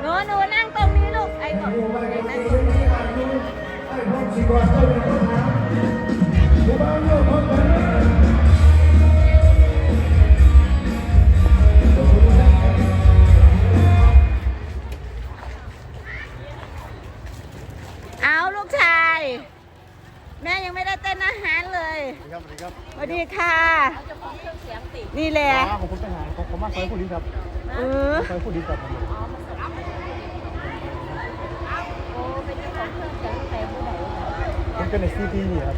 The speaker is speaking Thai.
หนูหนูนั่งตรงนี้ลูกไอตัว Thank you. เอาลูกชาย แม่ยังไม่ได้เต้นอาหารเลยครับสวัสดีครับสวัสดีค่ะนี่แหละผมผมไปหาผมผมมาซอยผู้ลิ้นครับเออซอยผู้ลิ้นครับผมโอ้เป็นเจ้าของเครื่องเสียงแต่ผู้ใดผมเป็นในซีพีนี่ครับ